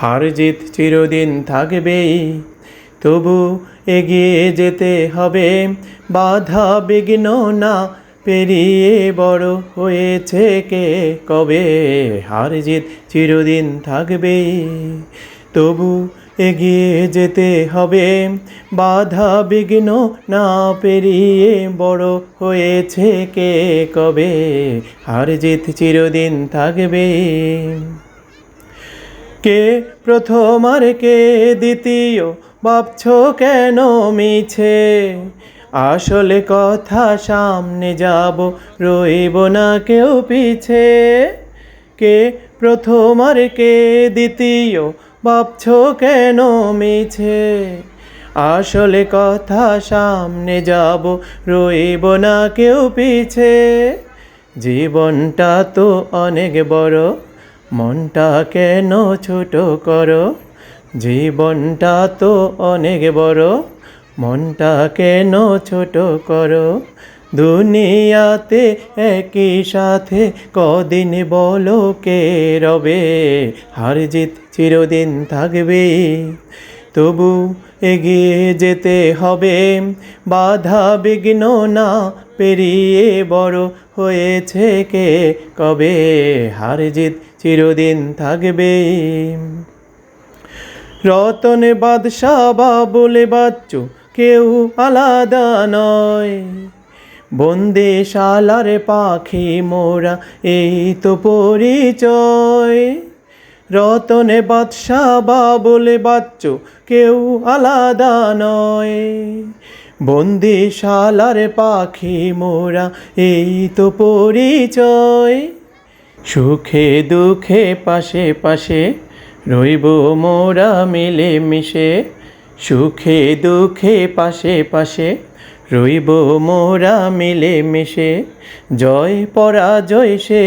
হার জিত চিরদিন থাকবেই। তবু এগিয়ে যেতে হবে। বাধা বিঘ্ন না পেরিয়ে বড় হয়েছে কে কবে? হার জিত চিরদিন থাকবেই। তবু এগিয়ে যেতে হবে। বাধা বিঘ্ন না পেরিয়ে বড় হয়েছে কে কবে? হার জিত চিরদিন থাকবে কে প্রথম আর কে দ্বিতীয়? ভাবছ কেন মিছে? আসলে কথা সামনে যাব, রইব না কেউ পিছে। কে প্রথম আর কে দ্বিতীয়? ভাবছ কেন মিছে? আসলে কথা সামনে যাব, রইব না কেউ পিছে। জীবনটা তো অনেক বড়। মনটা কেন ছোট করো? জীবনটা তো অনেক বড়। মনটা কেন ছোট করো? দুনিয়াতে একই সাথে কদিন বলো কে রবে? হার জিত চিরদিন থাকবে। তবু এগিয়ে যেতে হবে। বাধা বিঘ্ন না পেরিয়ে বড় হয়েছে কে? কবে হার জিত চিরদিন থাকবে। রতন বাদশাহ বা বলে বাচ্চু কেউ আলাদা নয়। বন্দে শালার পাখি মোরা, এই তো পরিচয়। রতনে বাদশাহ বা বলে বাচ্চু কেউ আলাদা নয়। বন্দি শালার পাখি মোরা, এই তো পরিচয়। সুখে দুঃখে পাশে পাশে রইব মোরা মিলে মিশে সুখে দুঃখে পাশে পাশে রইব মোরা মিলে মিশে জয় পরাজয় সে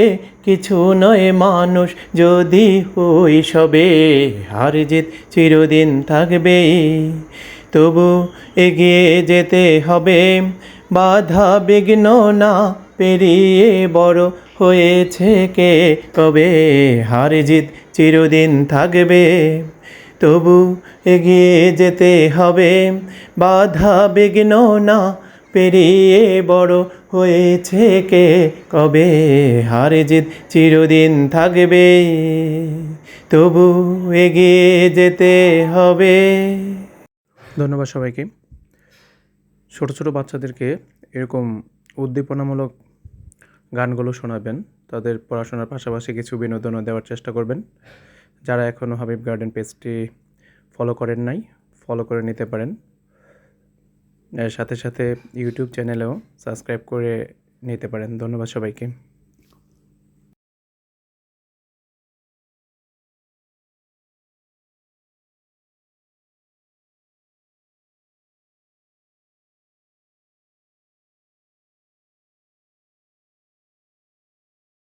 কিছু নয় মানুষ, যদি হই সবে হার জিত চিরদিন থাকবে। তবু এগিয়ে যেতে হবে, বাধা বিঘ্ন না পেরিয়ে বড় হয়েছে কে কবে হার জিত চিরদিন থাকবে। তবু এগিয়ে যেতে হবে। বাধা বিঘ্ন না পেরিয়ে বড় হয়েছে কে কবে? হার জিত চিরদিন থাকবে। তবু এগিয়ে যেতে হবে। ধন্যবাদ সবাইকে। ছোট ছোট বাচ্চাদেরকে এরকম উদ্দীপনামূলক গানগুলো শোনাবেন। তাদের পড়াশোনার পাশাপাশি কিছু বিনোদনও দেওয়ার চেষ্টা করবেন। যারা এখনও হাবিব গার্ডেন পেজটি ফলো করেন নাই ফলো করে নিতে পারেন। সাথে সাথে ইউটিউব চ্যানেলেও সাবস্ক্রাইব করে নিতে পারেন। ধন্যবাদ সবাইকে।